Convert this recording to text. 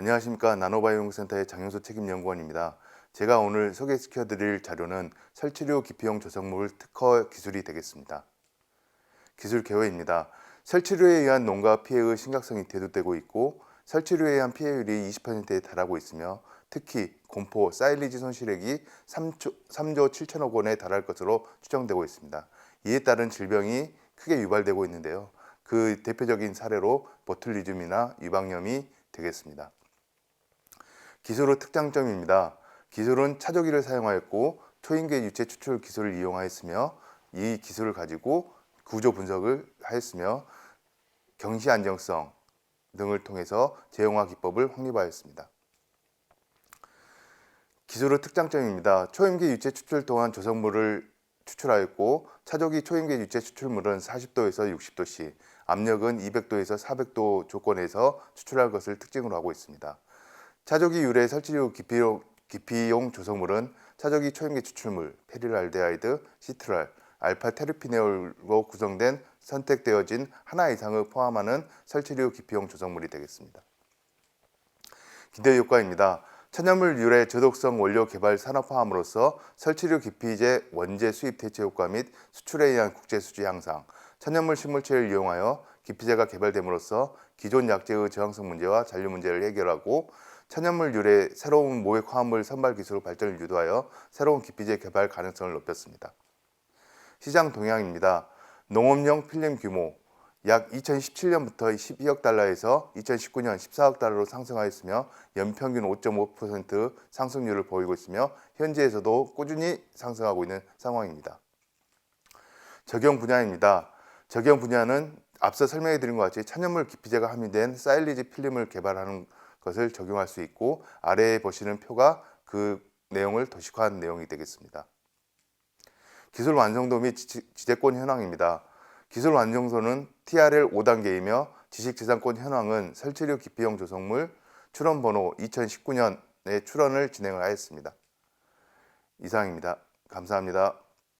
안녕하십니까 나노바이오연구센터의 장영수 책임연구원입니다. 제가 오늘 소개시켜드릴 자료는 설치류 기피용 조성물 특허 기술이 되겠습니다. 기술 개요입니다. 설치류에 의한 농가 피해의 심각성이 대두되고 있고 설치류에 의한 피해율이 20%에 달하고 있으며 특히 공포, 사일리지 손실액이 3조, 3조 7천억 원에 달할 것으로 추정되고 있습니다. 이에 따른 질병이 크게 유발되고 있는데요. 그 대표적인 사례로 보툴리즘이나 유방염이 되겠습니다. 기술의 특장점입니다. 기술은 차조기를 사용하였고 초인계 유체 추출 기술을 이용하였으며 이 기술을 가지고 구조 분석을 하였으며 경시 안정성 등을 통해서 재용화 기법을 확립하였습니다. 기술의 특장점입니다. 초임계 유체 추출 동안 조성물을 추출하였고 차조기 초임계 유체 추출물은 40도에서 60도씨, 압력은 200도에서 400도 조건에서 추출할 것을 특징으로 하고 있습니다. 차조기 유래 설치류 기피용, 기피용 조성물은 차조기 초임계 추출물, 페릴알데하이드, 시트랄, 알파 테르피네올로 구성된 선택되어진 하나 이상을 포함하는 설치류 기피용 조성물이 되겠습니다. 기대 효과입니다. 천연물 유래 저독성 원료 개발 산업화함으로써 설치류 기피제 원재 수입 대체 효과 및 수출에 의한 국제 수지 향상, 천연물 식물체를 이용하여 기피제가 개발됨으로써 기존 약재의 저항성 문제와 잔류 문제를 해결하고 천연물 유래 새로운 모액 화합물 선발 기술 발전을 유도하여 새로운 기피제 개발 가능성을 높였습니다. 시장 동향입니다. 농업용 필름 규모 약 2017년부터 12억 달러에서 2019년 14억 달러로 상승하였으며 연평균 5.5% 상승률을 보이고 있으며 현지에서도 꾸준히 상승하고 있는 상황입니다. 적용 분야입니다. 적용 분야는 앞서 설명해 드린 것 같이 천연물 기피제가 함유된 사일리지 필름을 개발하는 것을 적용할 수 있고 아래에 보시는 표가 그 내용을 도식화한 내용이 되겠습니다. 기술 완성도 및 지- 지재권 현황입니다. 기술 완성도는 TRL 5단계이며 지식재산권 현황은 설치류 기피용 조성물 출원 번호 2019년에 출원을 진행을 하였습니다. 이상입니다. 감사합니다.